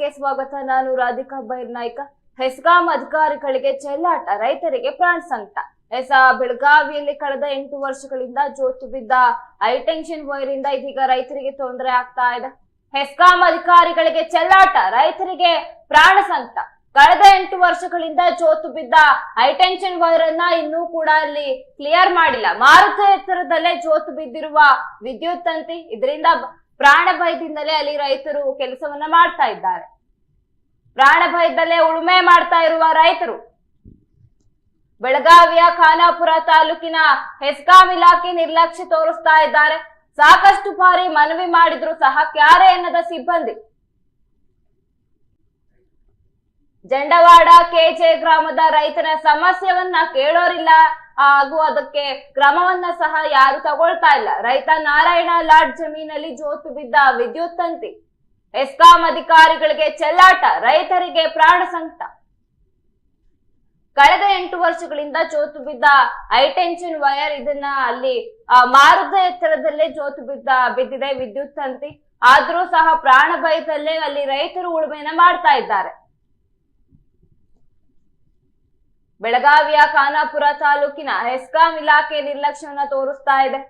ನ್ಯೂಸ್ಗೆ ಸ್ವಾಗತ. ನಾನು ರಾಧಿಕಾ ಬೈರ್ನಾಯ್ಕ. ಹೆಸ್ಕಾಂ ಅಧಿಕಾರಿಗಳಿಗೆ ಚೆಲ್ಲಾಟ, ರೈತರಿಗೆ ಪ್ರಾಣ ಸಂಕಟ. ಎಸ ಬೆಳಗಾವಿಯಲ್ಲಿ ಕಳೆದ ಎಂಟು ವರ್ಷಗಳಿಂದ ಜೋತು ಬಿದ್ದ ಹೈಟೆನ್ಷನ್ ವೈರ್ ಇಂದ ಇದೀಗ ರೈತರಿಗೆ ತೊಂದರೆ ಆಗ್ತಾ ಇದೆ. ಹೆಸ್ಕಾಂ ಅಧಿಕಾರಿಗಳಿಗೆ ಚೆಲ್ಲಾಟ, ರೈತರಿಗೆ ಪ್ರಾಣ ಸಂಕಟ. ಕಳೆದ ಎಂಟು ವರ್ಷಗಳಿಂದ ಜೋತು ಬಿದ್ದ ಹೈಟೆನ್ಷನ್ ವೈರ್ ಅನ್ನ ಇನ್ನೂ ಕೂಡ ಅಲ್ಲಿ ಕ್ಲಿಯರ್ ಮಾಡಿಲ್ಲ. ಮಾರುತ ಎತ್ತರದಲ್ಲೇ ಜೋತು ಬಿದ್ದಿರುವ ವಿದ್ಯುತ್ ತಂತಿ, ಇದರಿಂದ ಪ್ರಾಣ ಭಯದಿಂದಲೇ ಅಲ್ಲಿ ರೈತರು ಕೆಲಸವನ್ನ ಮಾಡ್ತಾ ಇದ್ದಾರೆ. ಪ್ರಾಣ ಭಯದಲ್ಲೇ ಉಳುಮೆ ಮಾಡ್ತಾ ಇರುವ ರೈತರು. ಬೆಳಗಾವಿಯ ಖಾನಾಪುರ ತಾಲೂಕಿನ ಹೆಸ್ಕಾಂ ಇಲಾಖೆ ನಿರ್ಲಕ್ಷ್ಯ ತೋರಿಸ್ತಾ ಇದ್ದಾರೆ. ಸಾಕಷ್ಟು ಬಾರಿ ಮನವಿ ಮಾಡಿದ್ರು ಸಹ ಕ್ಯಾರೆ ಎನ್ನದ ಸಿಬ್ಬಂದಿ. ಜಂಡವಾಡ ಕೆಜೆ ಗ್ರಾಮದ ರೈತನ ಸಮಸ್ಯೆವನ್ನ ಕೇಳೋರಿಲ್ಲ. ಹಾಗೂ ಅದಕ್ಕೆ ಕ್ರಮವನ್ನ ಸಹ ಯಾರು ತಗೊಳ್ತಾ ಇಲ್ಲ. ರೈತ ನಾರಾಯಣ ಲಾಡ್ ಜಮೀನಲ್ಲಿ ಜೋತು ಬಿದ್ದ ವಿದ್ಯುತ್ ತಂತಿ. ಎಸ್ಕಾಂ ಅಧಿಕಾರಿಗಳಿಗೆ ಚೆಲ್ಲಾಟ, ರೈತರಿಗೆ ಪ್ರಾಣ ಸಂಕಟ. ಕಳೆದ ಎಂಟು ವರ್ಷಗಳಿಂದ ಜೋತು ಬಿದ್ದ ಹೈಟೆನ್ಷನ್ ವೈರ್ ಇದನ್ನ ಅಲ್ಲಿ ಮಾರುದ ಎತ್ತರದಲ್ಲೇ ಜೋತು ಬಿದ್ದ, ಬಿದ್ದಿದೆ ವಿದ್ಯುತ್ ತಂತಿ. ಆದ್ರೂ ಸಹ ಪ್ರಾಣ ಭಯದಲ್ಲೇ ಅಲ್ಲಿ ರೈತರು ಉಳುಮೆನ ಮಾಡ್ತಾ ಇದ್ದಾರೆ. ಬೆಳಗಾವಿಯ ಖಾನಾಪುರ ತಾಲೂಕಿನ ಹೆಸ್ಕಾಂ ಇಲಾಖೆ ನಿರ್ಲಕ್ಷ್ಯವನ್ನ ತೋರಿಸ್ತಾ ಇದೆ.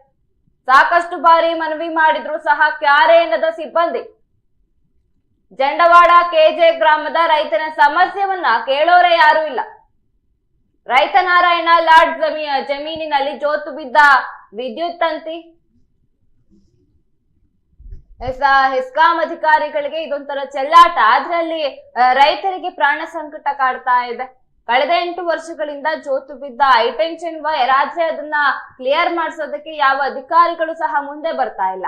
ಸಾಕಷ್ಟು ಬಾರಿ ಮನವಿ ಮಾಡಿದ್ರು ಸಹ ಕ್ಯಾರೆ ಎನ್ನದ ಸಿಬ್ಬಂದಿ ಜಂಡವಾಡ ಕೆಜೆ ಗ್ರಾಮದ ರೈತನ ಸಮಸ್ಯೆವನ್ನ ಕೇಳೋರೇ ಯಾರು ಇಲ್ಲ. ರೈತ ನಾರಾಯಣ ಲಾಡ್ ಜಮೀ, ಜಮೀನಿನಲ್ಲಿ ಜೋತು ಬಿದ್ದ ವಿದ್ಯುತ್ ತಂತಿ. ಹೆಸ್ಕಾಂ ಅಧಿಕಾರಿಗಳಿಗೆ ಇದೊಂಥರ ಚೆಲ್ಲಾಟ. ಅದರಲ್ಲಿ ರೈತರಿಗೆ ಪ್ರಾಣ ಸಂಕಟ ಕಾಡ್ತಾ ಇದೆ. ಕಳೆದ ಎಂಟು ವರ್ಷಗಳಿಂದ ಜೋತು ಬಿದ್ದ ಐಟೆನ್ಷನ್ ವೈರ್ ಆದ್ರೆ ಅದನ್ನ ಕ್ಲಿಯರ್ ಮಾಡಿಸೋದಕ್ಕೆ ಯಾವ ಅಧಿಕಾರಿಗಳು ಸಹ ಮುಂದೆ ಬರ್ತಾ ಇಲ್ಲ.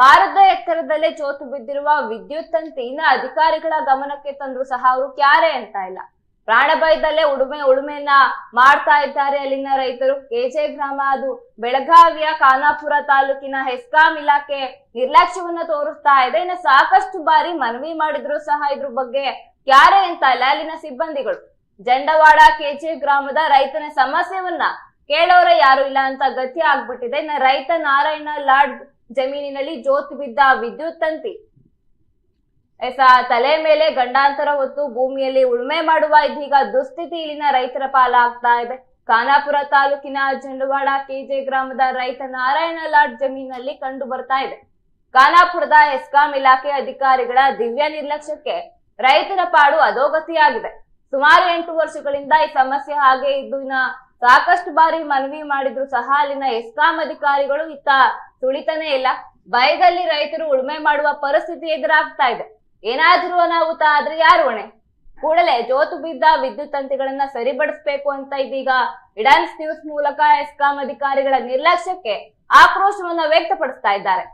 ಮಾರದ ಎತ್ತರದಲ್ಲೇ ಚೋತು ಬಿದ್ದಿರುವ ವಿದ್ಯುತ್ ತಂತಿಯಿಂದ ಅಧಿಕಾರಿಗಳ ಗಮನಕ್ಕೆ ತಂದ್ರು ಸಹ ಅವರು ಕ್ಯಾರೆ ಅಂತ ಇಲ್ಲ. ಪ್ರಾಣಭಯದಲ್ಲೇ ಉಳುಮೆ ಉಳುಮೆಯನ್ನ ಮಾಡ್ತಾ ಇದ್ದಾರೆ ಅಲ್ಲಿನ ರೈತರು. ಕೆಜೆ ಗ್ರಾಮ ಅದು ಬೆಳಗಾವಿಯ ಖಾನಾಪುರ ತಾಲೂಕಿನ ಹೆಸ್ಕಾಂ ಇಲಾಖೆ ನಿರ್ಲಕ್ಷ್ಯವನ್ನ ತೋರಿಸ್ತಾ ಇದೆ. ಇನ್ನು ಸಾಕಷ್ಟು ಬಾರಿ ಮನವಿ ಮಾಡಿದ್ರು ಸಹ ಇದ್ರ ಬಗ್ಗೆ ಕ್ಯಾರೆ ಅಂತ ಇಲ್ಲ. ಅಲ್ಲಿನ ಸಿಬ್ಬಂದಿಗಳು. ಜಂಡವಾಡ ಕೆಜೆ ಗ್ರಾಮದ ರೈತನ ಸಮಸ್ಯೆವನ್ನ ಕೇಳೋರೆ ಯಾರು ಇಲ್ಲ ಅಂತ ಗತಿ ಆಗ್ಬಿಟ್ಟಿದೆ. ಇನ್ನ ರೈತ ನಾರಾಯಣ ಲಾಡ್ ಜಮೀನಿನಲ್ಲಿ ಜೋತು ಬಿದ್ದ ವಿದ್ಯುತ್ ತಂತಿ. ಎಸ ತಲೆ ಮೇಲೆ ಗಂಡಾಂತರ ಹೊತ್ತು ಭೂಮಿಯಲ್ಲಿ ಉಳುಮೆ ಮಾಡುವ ಇದೀಗ ದುಸ್ಥಿತಿ ಇಲ್ಲಿನ ರೈತರ ಪಾಲಾಗ್ತಾ ಇದೆ. ಖಾನಾಪುರ ತಾಲೂಕಿನ ಜಂಡವಾಡ ಕೆಜೆ ಗ್ರಾಮದ ರೈತ ನಾರಾಯಣ ಲಾಡ್ ಜಮೀನಲ್ಲಿ ಕಂಡು ಬರ್ತಾ ಇದೆ. ಖಾನಾಪುರದ ಎಸ್ಕಾಂ ಇಲಾಖೆ ಅಧಿಕಾರಿಗಳ ದಿವ್ಯ ನಿರ್ಲಕ್ಷ್ಯಕ್ಕೆ ರೈತರ ಪಾಡು ಅಧೋಗತಿಯಾಗಿದೆ. ಸುಮಾರು ಎಂಟು ವರ್ಷಗಳಿಂದ ಈ ಸಮಸ್ಯೆ ಹಾಗೆ ಇದ್ದು ಸಾಕಷ್ಟು ಬಾರಿ ಮನವಿ ಮಾಡಿದ್ರು ಸಹ ಅಲ್ಲಿನ ಎಸ್ಕಾಂ ಅಧಿಕಾರಿಗಳು ಇತ್ತ ತುಳಿತಾನೆ ಇಲ್ಲ. ಭಯದಲ್ಲಿ ರೈತರು ಉಳುಮೆ ಮಾಡುವ ಪರಿಸ್ಥಿತಿ ಎದುರಾಗ್ತಾ ಇದೆ. ಏನಾದ್ರೂ ಅನಾಹುತ ಆದ್ರೆ ಯಾರು ಹೊಣೆ? ಕೂಡಲೇ ಜೋತು ಬಿದ್ದ ವಿದ್ಯುತ್ ತಂತಿಗಳನ್ನ ಸರಿಪಡಿಸಬೇಕು ಅಂತ ಇದೀಗ ಇಡಾನ್ಸ್ ನ್ಯೂಸ್ ಮೂಲಕ ಎಸ್ಕಾಂ ಅಧಿಕಾರಿಗಳ ನಿರ್ಲಕ್ಷ್ಯಕ್ಕೆ ಆಕ್ರೋಶವನ್ನ ವ್ಯಕ್ತಪಡಿಸ್ತಾ ಇದ್ದಾರೆ.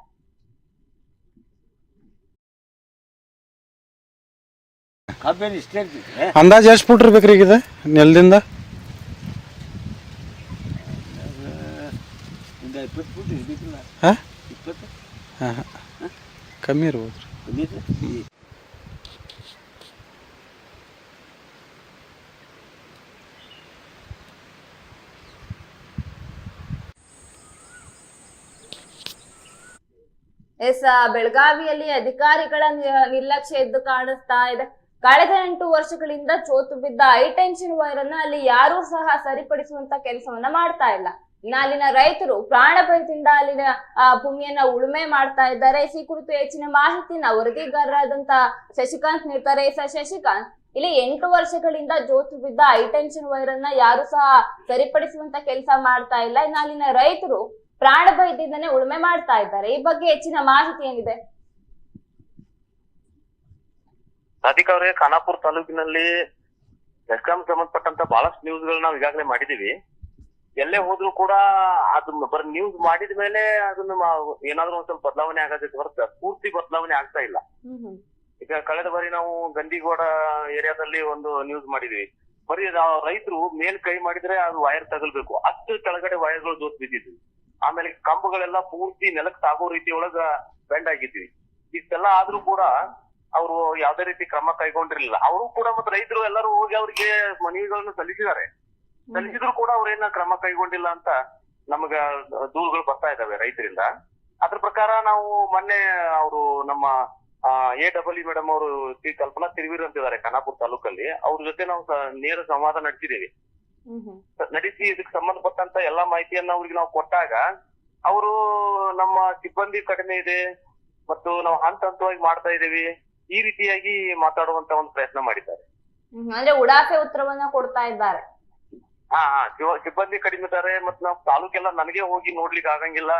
ಅಂದಾಜು ಎಷ್ಟು ಫುಟ್ ಇರ್ಬೇಕ್ರಿ ಈಗ ಇದು ನೆಲದಿಂದ? ಹಾಂ? ಇಪ್ಪತ್ತು? ಹಾಂ ಹಾಂ. ಕಮ್ಮಿ ಇರ್ಬೋದು. ಎಸ್ ಬೆಳಗಾವಿಯಲ್ಲಿ ಅಧಿಕಾರಿಗಳ ನಿರ್ಲಕ್ಷ್ಯ ಎದ್ದು ಕಾಣಿಸ್ತಾ ಇದೆ. ಕಳೆದ ಎಂಟು ವರ್ಷಗಳಿಂದ ಚೋತು ಬಿದ್ದ ಹೈಟೆನ್ಷನ್ ವೈರ್ ಅನ್ನ ಅಲ್ಲಿ ಯಾರೂ ಸಹ ಸರಿಪಡಿಸುವಂತ ಕೆಲಸವನ್ನ ಮಾಡ್ತಾ ಇಲ್ಲ. ಇನ್ನ ಅಲ್ಲಿನ ರೈತರು ಪ್ರಾಣ ಭಯದಿಂದ ಅಲ್ಲಿನ ಭೂಮಿಯನ್ನ ಉಳುಮೆ ಮಾಡ್ತಾ ಇದ್ದಾರೆ. ಈ ಕುರಿತು ಹೆಚ್ಚಿನ ಮಾಹಿತಿನ ವರದಿಗಾರರಾದಂತ ಶಶಿಕಾಂತ್ ನೀಡ್ತಾರೆ. ಸರ್ ಶಶಿಕಾಂತ್, ಇಲ್ಲಿ ಎಂಟು ವರ್ಷಗಳಿಂದ ಜೋತು ಬಿದ್ದ ಹೈಟೆನ್ಷನ್ ವೈರ್ ಅನ್ನ ಯಾರು ಸಹ ಸರಿಪಡಿಸುವಂತ ಕೆಲಸ ಮಾಡ್ತಾ ಇಲ್ಲ. ಇನ್ನು ಅಲ್ಲಿನ ರೈತರು ಪ್ರಾಣ ಭಯದಿಂದನೇ ಉಳುಮೆ ಮಾಡ್ತಾ ಇದ್ದಾರೆ. ಈ ಬಗ್ಗೆ ಹೆಚ್ಚಿನ ಮಾಹಿತಿ ಏನಿದೆ? ರಾಧಿಕಾ ಅವರೇ, ಖಾನಾಪುರ ತಾಲೂಕಿನಲ್ಲಿ ಬೆಸ್ಕಾಂ ಸಂಬಂಧಪಟ್ಟಂತ ಬಹಳಷ್ಟು ನ್ಯೂಸ್ಗಳು ನಾವು ಈಗಾಗಲೇ ಮಾಡಿದೀವಿ. ಎಲ್ಲೇ ಹೋದ್ರು ಕೂಡ ಅದನ್ನ ಬರೀ ನ್ಯೂಸ್ ಮಾಡಿದ ಮೇಲೆ ಅದನ್ನ ಏನಾದ್ರು ಒಂದ್ ಸ್ವಲ್ಪ ಬದಲಾವಣೆ ಆಗೋದಕ್ಕೆ ಹೊರತು ಪೂರ್ತಿ ಬದಲಾವಣೆ ಆಗ್ತಾ ಇಲ್ಲ. ಈಗ ಕಳೆದ ಬಾರಿ ನಾವು ಗಂದಿಗೋಡ ಏರಿಯಾದಲ್ಲಿ ಒಂದು ನ್ಯೂಸ್ ಮಾಡಿದ್ವಿ. ಬರೀ ರೈತರು ಮೇಲ್ ಕೈ ಮಾಡಿದ್ರೆ ಅದು ವೈರ್ ತಗಲ್ಬೇಕು. ಅಷ್ಟು ಕೆಳಗಡೆ ವೈರ್ಗಳು ಜೋತ್ ಬಿದ್ದಿದ್ವಿ. ಆಮೇಲೆ ಕಂಬಗಳೆಲ್ಲ ಪೂರ್ತಿ ನೆಲಕ್ಕೆ ತಾಗೋ ರೀತಿ ಒಳಗ ಬೆಂಡ್ ಆಗಿದ್ವಿ. ಇಷ್ಟೆಲ್ಲ ಆದ್ರೂ ಕೂಡ ಅವರು ಯಾವ್ದೇ ರೀತಿ ಕ್ರಮ ಕೈಗೊಂಡಿರ್ಲಿಲ್ಲ. ಅವರು ಕೂಡ ಮತ್ತೆ ರೈತರು ಎಲ್ಲರೂ ಹೋಗಿ ಅವ್ರಿಗೆ ಮನವಿಗಳನ್ನು ಸಲ್ಲಿಸಿದ್ದಾರೆ. ಸಲ್ಲಿಸಿದ್ರು ಕೂಡ ಅವ್ರೇನ ಕ್ರಮ ಕೈಗೊಂಡಿಲ್ಲ ಅಂತ ನಮಗ ದೂರುಗಳು ಬರ್ತಾ ಇದಾವೆ ರೈತರಿಂದ. ಅದ್ರ ಪ್ರಕಾರ ನಾವು ಮೊನ್ನೆ ಅವರು ನಮ್ಮ ಎ ಡಬಲ್ ಇ ಮೇಡಮ್ ಅವರು ಶ್ರೀ ಕಲ್ಪನಾ ತಿರುವೀರ್ ಅಂತಿದ್ದಾರೆ ಖಾನಾಪುರ ತಾಲೂಕಲ್ಲಿ. ಅವ್ರ ಜೊತೆ ನಾವು ನೇರ ಸಂವಾದ ನಡೆಸಿದೀವಿ. ನಡೆಸಿ ಇದಕ್ಕೆ ಸಂಬಂಧಪಟ್ಟಂತ ಎಲ್ಲಾ ಮಾಹಿತಿಯನ್ನ ಅವ್ರಿಗೆ ನಾವು ಕೊಟ್ಟಾಗ ಅವರು ನಮ್ಮ ಸಿಬ್ಬಂದಿ ಕಡಿಮೆ ಇದೆ ಮತ್ತು ನಾವು ಹಂತ ಹಂತವಾಗಿ ಮಾಡ್ತಾ ಇದೀವಿ ಈ ರೀತಿಯಾಗಿ ಮಾತಾಡುವಂತ ಒಂದು ಪ್ರಯತ್ನ ಮಾಡಿದ್ದಾರೆ. ಅಂದ್ರೆ ಉಡಾಫೆ ಉತ್ತರವನ್ನ ಕೊಡ್ತಾ ಇದ್ದಾರೆ. ಹಾ ಹಾ ಸಿಬ್ಬಂದಿ ಕಡಿಮೆ ಇದ್ದಾರೆ ಮತ್ ನಾವು ತಾಲೂಕೆಲ್ಲ ನನಗೆ ಹೋಗಿ ನೋಡ್ಲಿಕ್ಕೆ ಆಗಂಗಿಲ್ಲ.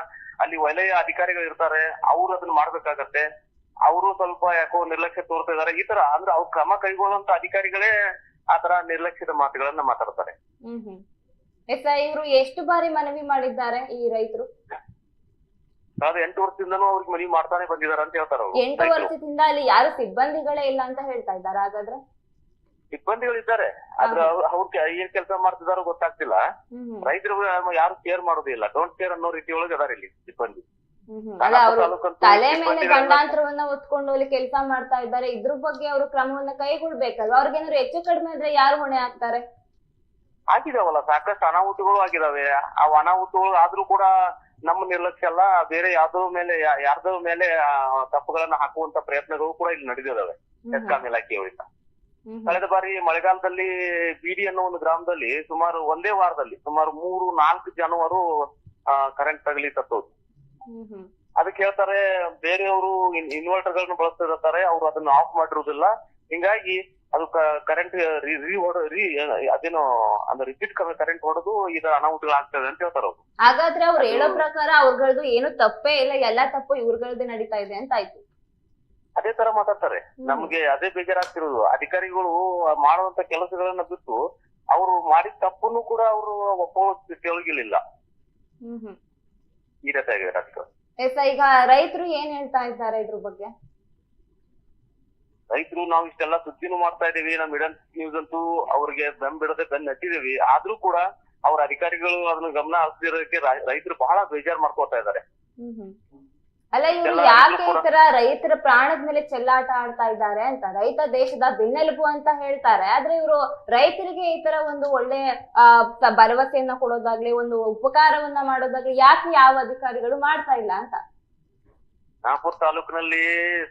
ಅಲ್ಲಿ ವಲಯ ಅಧಿಕಾರಿಗಳು ಇರ್ತಾರೆ ಅವ್ರು ಅದನ್ನ ಮಾಡ್ಬೇಕಾಗತ್ತೆ. ಅವರು ಸ್ವಲ್ಪ ಯಾಕೋ ನಿರ್ಲಕ್ಷ್ಯ ತೋರ್ತಾ ಇದಾರೆ. ಈ ತರ ಅಂದ್ರೆ ಅವ್ರು ಕ್ರಮ ಕೈಗೊಳ್ಳುವಂತ ಅಧಿಕಾರಿಗಳೇ ಆತರ ತರ ನಿರ್ಲಕ್ಷ್ಯದ ಮಾತುಗಳನ್ನ ಮಾತಾಡ್ತಾರೆ. ಇವರು ಎಷ್ಟು ಬಾರಿ ಮನವಿ ಮಾಡಿದ್ದಾರೆ ಈ ರೈತರು? ಅದು ಎಂಟು ವರ್ಷದಿಂದನೂ ಅವ್ರಿಗೆ ಮನವಿ ಮಾಡ್ತಾನೆ ಬಂದಿದ್ದಾರೆ ಅಂತ ಹೇಳ್ತಾರೆ ಅವ್ರು. ಎಂಟು ವರ್ಷದಿಂದ ಅಲ್ಲಿ ಯಾರು ಸಿಬ್ಬಂದಿಗಳೇ ಇಲ್ಲ ಅಂತ ಹೇಳ್ತಾ ಇದ್ದಾರೆ ಹಾಗಾದ್ರೆ? ಸಿಬ್ಬಂದಿಗಳಿದ್ದಾರೆ. ಆದ್ರೆ ಅವ್ರ ಏನ್ ಕೆಲಸ ಮಾಡ್ತಿದಾರೋ ಗೊತ್ತಾಗ್ತಿಲ್ಲ. ರೈತರು ಯಾರು ಕೇರ್ ಮಾಡೋದಿಲ್ಲ ಡೋಂಟ್ ಕೇರ್ ಅನ್ನೋ ರೀತಿ ಒಳಗೆ ಅದಾರ ಇಲ್ಲಿ ಸಿಬ್ಬಂದಿ. ತಲೆ ಮೇಲೆ ಗಂಡಾಂತರವನ್ನ ಹೊತ್ಕೊಂಡು ಅಲ್ಲಿ ಕೆಲಸ ಮಾಡ್ತಾ ಇದ್ದಾರೆ. ಇದ್ರ ಬಗ್ಗೆ ಅವರು ಕ್ರಮವನ್ನ ಕೈಗೊಳ್ಬೇಕಲ್ವಾ? ಅವ್ರಿಗೇನಾದ್ರು ಹೆಚ್ಚು ಕಡಿಮೆ ಇದ್ರೆ ಯಾರು ಹೊಣೆ ಆಗ್ತಾರೆ ಆಗಿದಾವಲ್ಲ ಸಾಕಷ್ಟು ಅನಾಹುತಗಳು ಆಗಿದಾವೆ. ಆ ಅನಾಹುತಗಳು ಆದ್ರೂ ಕೂಡ ನಮ್ಮ ನಿರ್ಲಕ್ಷ್ಯ ಅಲ್ಲ. ಬೇರೆ ಯಾವ್ದೋ ಮೇಲೆ ಯಾರ್ದೋ ಮೇಲೆ ತಪ್ಪುಗಳನ್ನ ಹಾಕುವಂತ ಪ್ರಯತ್ನಗಳು ಕೂಡ ಇಲ್ಲಿ ನಡೆದಿದಾವೆ. ಎಸ್ಕಾಂ ಇಲಾಖೆಯವರಿಂದ. ಕಳೆದ ಬಾರಿ ಮಳೆಗಾಲದಲ್ಲಿ ಬೀಡಿ ಅನ್ನೋ ಒಂದು ಗ್ರಾಮದಲ್ಲಿ ಸುಮಾರು ಒಂದೇ ವಾರದಲ್ಲಿ ಸುಮಾರು ಮೂರು ನಾಲ್ಕು ಜನವರು ಕರೆಂಟ್ ತಗಲಿ ತತ್ತೋದು. ಅದಕ್ಕೆ ಹೇಳ್ತಾರೆ ಬೇರೆಯವರು ಇನ್ವರ್ಟರ್ ಗಳನ್ನ ಬಳಸ್ತಿರ್ತಾರೆ ಅವ್ರು ಅದನ್ನ ಆಫ್ ಮಾಡಿರುವುದಿಲ್ಲ ಹಿಂಗಾಗಿ ಅದು ಕರೆಂಟ್ ರೀ ಹೊಡ ರೀ ಅದೇನೋ ಅಂದ್ರೆ ರಿಪೀಟ್ ಕರೆಂಟ್ ಹೊಡೆದು ಇದರ ಅನಾಹುತಗಳಾಗ್ತದೆ ಅಂತ ಹೇಳ್ತಾರೆ ಅವ್ರು. ಹಾಗಾದ್ರೆ ಅವ್ರು ಹೇಳೋ ಪ್ರಕಾರ ಅವ್ರಗಳದ್ದು ಏನು ತಪ್ಪೇ ಇಲ್ಲ ಎಲ್ಲಾ ತಪ್ಪು ಇವ್ರಗಳದ್ದೇ ನಡೀತಾ ಇದೆ ಅಂತ ಆಯ್ತು. ಅದೇ ತರ ಮಾತಾಡ್ತಾರೆ. ನಮ್ಗೆ ಅದೇ ಬೇಜಾರಾಗ್ತಿರೋದು. ಅಧಿಕಾರಿಗಳು ಮಾಡುವಂತ ಕೆಲಸಗಳನ್ನ ಬಿಟ್ಟು ಅವರು ಮಾಡಿದ ತಪ್ಪನ್ನು ಕೂಡ ಅವರು ಒಪ್ಪೋ ತೆಲುಗಿಲಿಲ್ಲ ಹ್ಮ್ ಹ್ಮ್. ಈ ರೀತಿ ಆಗಿದೆ ರಾಜಕಾರಣ ಎಸ್ ಈಗ ರೈತರು ಏನ್ ಹೇಳ್ತಾ ಇದ್ದಾರೆ ಇದ್ರ ಬಗ್ಗೆ? ರೈತರು ನಾವು ಇಷ್ಟೆಲ್ಲ ಸುದ್ದಿನೂ ಮಾಡ್ತಾ ಇದೀವಿ ನಮ್ ಇಡನ್ ನ್ಯೂಸ್ ಅಂತೂ ಅವ್ರಿಗೆ ಬೆಂಬಿಡದೆ ಬೆನ್ನ ಹಚ್ಚಿದೀವಿ ಆದ್ರೂ ಕೂಡ ಅವ್ರ ಅಧಿಕಾರಿಗಳು ಅದನ್ನ ಗಮನ ಹರಿಸಿರೋದಕ್ಕೆ ರೈತರು ಬಹಳ ಬೇಜಾರ್ ಮಾಡ್ಕೋತಾ ಇದ್ದಾರೆ. ಅಲ್ಲ ಇವ್ರು ಯಾಕೆ ಈ ತರ ರೈತರ ಪ್ರಾಣದ ಮೇಲೆ ಚೆಲ್ಲಾಟ ಆಡ್ತಾ ಇದ್ದಾರೆ ಅಂತ ರೈತ ದೇಶದ ಬೆನ್ನೆಲುಬು ಅಂತ ಹೇಳ್ತಾರೆ. ಆದ್ರೆ ಇವರು ರೈತರಿಗೆ ಈ ತರ ಒಂದು ಒಳ್ಳೆ ಭರವಸೆಯನ್ನ ಕೊಡೋದಾಗ್ಲಿ ಒಂದು ಉಪಕಾರವನ್ನ ಮಾಡೋದಾಗ್ಲಿ ಯಾಕೆ ಯಾವ ಅಧಿಕಾರಿಗಳು ಮಾಡ್ತಾ ಇಲ್ಲ ಅಂತ? ನಾಪುರ್ ತಾಲೂಕಿನಲ್ಲಿ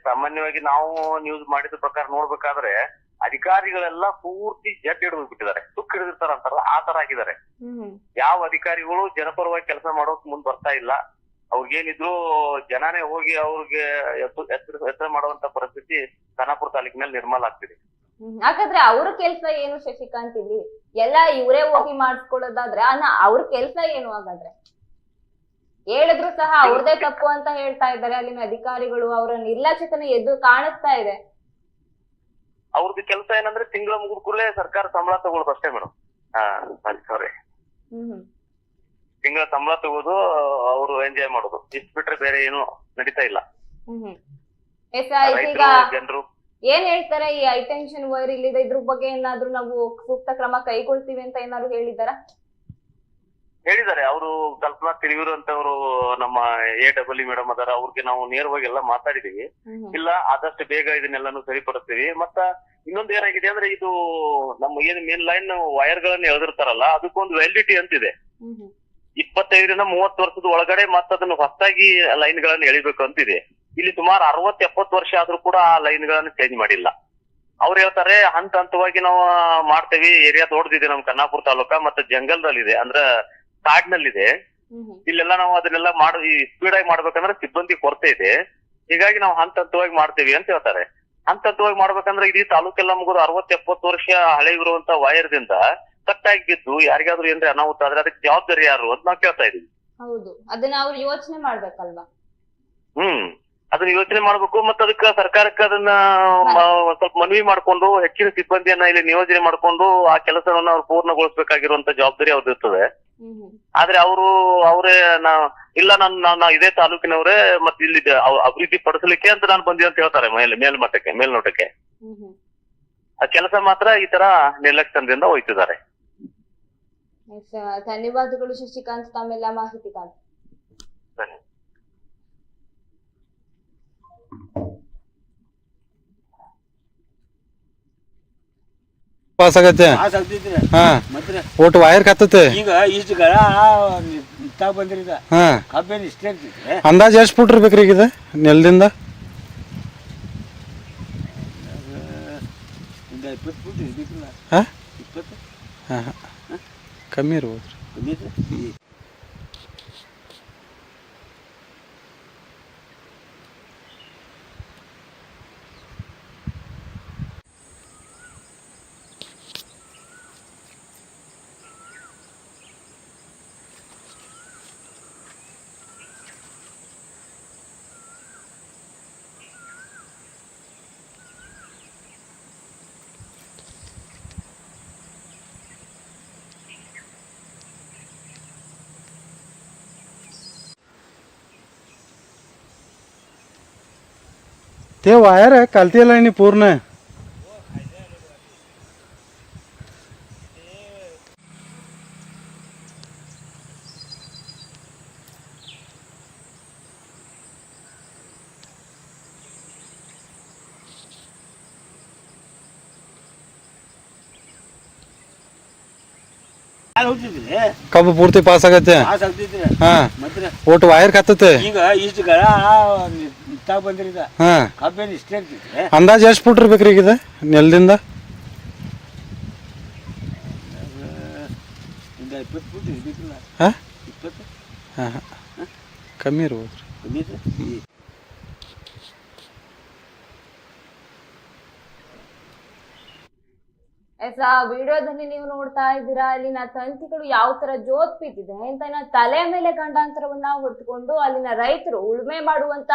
ಸಾಮಾನ್ಯವಾಗಿ ನಾವು ನ್ಯೂಸ್ ಮಾಡಿದ ಪ್ರಕಾರ ನೋಡ್ಬೇಕಾದ್ರೆ ಅಧಿಕಾರಿಗಳೆಲ್ಲ ಪೂರ್ತಿ ಜಡ್ ಹಿಡಿದು ಬಿಟ್ಟಿದ್ದಾರೆ. ತುಕ್ ಹಿಡಿದಿರ್ತಾರ ಅಂತಾರಲ್ಲ ಆ ತರ ಆಗಿದ್ದಾರೆ. ಹ್ಮ್. ಯಾವ ಅಧಿಕಾರಿಗಳು ಜನಪರವಾಗಿ ಕೆಲಸ ಮಾಡೋಕ್ ಮುಂದ್ ಬರ್ತಾ ಇಲ್ಲ. ಅವ್ರಿಗೇನಿದ್ರು ಜನನೇ ಹೋಗಿ ಅವ್ರಿಗೆ ಎತ್ತು- ಎತ್ತರ ಎತ್ತರ ಮಾಡುವಂತ ಪರಿಸ್ಥಿತಿ ಖಾನಾಪುರ ತಾಲೂಕಿನಲ್ಲಿ ನಿರ್ಮಾಲ ಆಗ್ತಿದೆ. ಹಾಗಾದ್ರೆ ಅವ್ರ ಕೆಲ್ಸ ಏನು ಶಶಿಕಾಂತ್ ಇಲ್ಲಿ? ಎಲ್ಲ ಇವರೇ ಹೋಗಿ ಮಾಡಿಸ್ಕೊಳ್ಳೋದಾದ್ರೆ ಅವ್ರ ಕೆಲ್ಸ ಏನು ಹಾಗಾದ್ರೆ? ಹೇಳಿದ್ರು ಸಹ ಅವ್ರದೇ ತಪ್ಪು ಅಂತ ಹೇಳ್ತಾ ಇದ್ದಾರೆ ಅಲ್ಲಿನ ಅಧಿಕಾರಿಗಳು ಅವರ ನಿರ್ಲಕ್ಷ್ಯತನ ಎದ್ದು ಕಾಣಿಸ್ತಾ ಇದೆ. ಅವ್ರದ್ದು ಕೆಲಸ ಏನಂದ್ರೆ ತಿಂಗಳ ಮುಗಿದ ಕೂಡಲೇ ಸರ್ಕಾರ ಸಂಬಳ ತಗೊಳ್ಳೋದು ಅಷ್ಟೇ ಮೇಡಮ್. ಹಾ ಸಾರಿ ಹ್ಮ್ ಹ್ಮ್. ತಿಂಗಳ ಸಂಬಳ ತಗೋದು ಅವರು ಎಂಜಾಯ್ ಮಾಡೋದು. ಇಷ್ಟ ಬಿಟ್ರೆ ಬೇರೆ ಏನು ನಡೀತಾ ಇಲ್ಲ. ಜನರು. ಏನ್ ಹೇಳ್ತಾರೆ ಈ ಹೈಟೆನ್ಷನ್ ವೈರ್ ಇಲ್ಲಿದೆ ಇದ್ರ ಬಗ್ಗೆ ಏನಾದ್ರು ನಾವು ಸೂಕ್ತ ಕ್ರಮ ಕೈಗೊಳ್ತೀವಿ ಅಂತ ಏನಾದ್ರು ಹೇಳಿದಾರ ಹೇಳಿದ್ದಾರೆ. ಅವರು ಕಲ್ಪನಾ ತಿರುವಿರು ಅಂತವರು ನಮ್ಮ ಎ ಡಬಲ್ ಮೇಡಮ್ ಅದಾರ. ಅವ್ರಿಗೆ ನಾವು ನೇರವಾಗಿ ಎಲ್ಲ ಮಾತಾಡಿದೀವಿ. ಇಲ್ಲ ಆದಷ್ಟು ಬೇಗ ಇದನ್ನೆಲ್ಲಾನು ಸರಿಪಡಿಸ್ತೀವಿ. ಮತ್ತ ಇನ್ನೊಂದು ಏನಾಗಿದೆ ಅಂದ್ರೆ ಇದು ನಮ್ಮ ಏನ್ ಮೇನ್ ಲೈನ್ ವೈರ್ ಗಳನ್ನ ಎಳೆದಿರ್ತಾರಲ್ಲ ಅದಕ್ಕೊಂದು ವ್ಯಾಲಿಡಿಟಿ ಅಂತಿದೆ. ಇಪ್ಪತ್ತೈದರಿಂದ ಮೂವತ್ತು ವರ್ಷದ ಒಳಗಡೆ ಮತ್ತೆ ಅದನ್ನು ಹೊಸದಾಗಿ ಲೈನ್ಗಳನ್ನು ಎಳಿಬೇಕು ಅಂತಿದೆ. ಇಲ್ಲಿ ಸುಮಾರು ಅರವತ್ ಎಪ್ಪತ್ತು ವರ್ಷ ಆದ್ರೂ ಕೂಡ ಆ ಲೈನ್ಗಳನ್ನು ಚೇಂಜ್ ಮಾಡಿಲ್ಲ. ಅವ್ರು ಹೇಳ್ತಾರೆ ಹಂತ ಹಂತವಾಗಿ ನಾವು ಮಾಡ್ತೇವಿ. ಏರಿಯಾ ದೊಡ್ಡದಿದೆ ನಮ್ ಕನ್ನಾಪುರ ತಾಲೂಕ ಮತ್ತೆ ಜಂಗಲ್ದಲ್ಲಿದೆ ಅಂದ್ರ ಕಾಡ್ನಲ್ಲಿದೆ. ಇಲ್ಲೆಲ್ಲ ನಾವು ಅದನ್ನೆಲ್ಲ ಮಾಡ ಈ ಸ್ಪೀಡ್ ಆಗಿ ಮಾಡ್ಬೇಕಂದ್ರೆ ಸಿಬ್ಬಂದಿ ಕೊರತೆ ಇದೆ. ಹೀಗಾಗಿ ನಾವು ಹಂತ ಹಂತವಾಗಿ ಮಾಡ್ತೇವೆ ಅಂತ ಹೇಳ್ತಾರೆ. ಹಂತ ಹಂತವಾಗಿ ಮಾಡ್ಬೇಕಂದ್ರೆ ಇಡೀ ತಾಲೂಕೆಲ್ಲ ಮುಗಿದು ಅರವತ್ ಎಪ್ಪತ್ತು ವರ್ಷ ಹಳೆ ಇರುವಂತ ವೈರ್ದಿಂದ ಕಟ್ಟಾಗಿ ಬಿದ್ದು ಯಾರಿಗಾದ್ರೂ ಏನ್ರಿ ಅನಾಹುತ ಆದ್ರೆ ಅದಕ್ಕೆ ಜವಾಬ್ದಾರಿ ಯಾರು ಅಂತ ನಾವು ಕೇಳ್ತಾ ಇದೀವಿ ಹೌದು. ಅದನ್ನ ಅವ್ರು ಯೋಚನೆ ಮಾಡ್ಬೇಕಲ್ವಾ? ಹ್ಮ್. ಅದನ್ನ ಯೋಚನೆ ಮಾಡ್ಬೇಕು ಮತ್ತೆ ಅದಕ್ಕ ಸರ್ಕಾರಕ್ಕೆ ಅದನ್ನ ಸ್ವಲ್ಪ ಮನವಿ ಮಾಡ್ಕೊಂಡು ಹೆಚ್ಚಿನ ಸಿಬ್ಬಂದಿಯನ್ನ ಇಲ್ಲಿ ನಿಯೋಜನೆ ಮಾಡ್ಕೊಂಡು ಆ ಕೆಲಸವನ್ನ ಅವ್ರು ಪೂರ್ಣಗೊಳಿಸಬೇಕಾಗಿರುವಂತ ಜವಾಬ್ದಾರಿ ಅವ್ರದ್ದು ಇರ್ತದೆ. ಆದ್ರೆ ಅವರು ಅವರೇ ನಾ ಇಲ್ಲ ನಾನು ನಾನು ಇದೇ ತಾಲೂಕಿನವರೇ ಮತ್ತೆ ಇಲ್ಲಿ ಅಭಿವೃದ್ಧಿ ಪಡಿಸಲಿಕ್ಕೆ ಅಂತ ನಾನು ಬಂದಿ ಅಂತ ಹೇಳ್ತಾರೆ ಮೇಲೆ ಮೇಲ್ಮಟ್ಟಕ್ಕೆ ಮೇಲ್ನೋಟಕ್ಕೆ. ಆ ಕೆಲಸ ಮಾತ್ರ ಈ ತರ ನಿರ್ಲಕ್ಷ್ಯದಿಂದ ಹೋಯ್ತಿದ್ದಾರೆ. ಧನ್ಯವಾದಗಳು ಶಶಿಕಾಂತ್ ತಮ್ಮೆಲ್ಲ ಮಾಹಿತಿಗಾಗಿ. ಪಾಸ್ ಆಗತ್ತೆ? ಹಾ. ಮತ್ತೆ? ಒಟ್ಟು ವೈರ್ ಕತ್ತತೆ ಈಗ ಇಷ್ಟು ಗಳ ಬಂದಿರಿದ ಹಾ. ಕಬ್ಬೇನು ಇಷ್ಟೇ ಇರ್ತಿದ್ರೆ ಅಂದಾಜ್ ಎಷ್ಟು ಫುಟ್ ಇರ್ಬೇಕ್ರಿ ಈಗ ಇದು ನೆಲದಿಂದ? ಇಪ್ಪತ್ತು ಫುಟ್ ಇರ್ಬೇಕಿಲ್ಲ. ಹಾಂ. ಇಪ್ಪತ್ತು? ಹಾಂ ಹಾಂ. ಕಮ್ಮಿ ಇರ್ಬೋದು ते वायर आहे कालती आणि पूर्ण ಯಾರು ಹೋಗ್ತಿದ್ರಿ ಕಬ್ಬು ಪೂರ್ತಿ ಪಾಸ್ ಆಗತ್ತೆ ಪಾಸ್ ಆಗ್ತಿದ್ರಿ ಹಾಂ ಮತ್ತೆ ಒಟ್ಟು ವಾಯರ್ ಕತ್ತತೆ ಈಗ ಇಷ್ಟು ಗಡ ಬಂದ್ರಿದ ಹಾಂ. ಕಬ್ಬೇನು ಇಷ್ಟೇ ಇರ್ತಿದ್ರಿ. ಅಂದಾಜು ಎಷ್ಟು ಫುಟ್ ಇರ್ಬೇಕ್ರಿ ಈಗ ಇದು ನೆಲದಿಂದ? ಒಂದು ಇಪ್ಪತ್ತು ಫುಟ್ ಇರ್ಬೇಕಿಲ್ಲ ಹಾಂ? ಇಪ್ಪತ್ತು? ಹಾಂ ಹಾಂ. ಕಮ್ಮಿ ಇರ್ಬೋದು ರೀ ಬಂದಿತ್ತು ಎಸ್, ಆ ವಿಡಿಯೋದಲ್ಲಿ ನೀವು ನೋಡ್ತಾ ಇದ್ದೀರಾ? ಅಲ್ಲಿನ ತಂತಿಗಳು ಯಾವ ತರ ಜೋತ್ ಬಿದ್ದಿದೆ ಅಂತ ತಲೆ ಮೇಲೆ ಗಂಡಾಂತರವನ್ನ ಹೊತ್ಕೊಂಡು ಅಲ್ಲಿನ ರೈತರು ಉಳುಮೆ ಮಾಡುವಂತ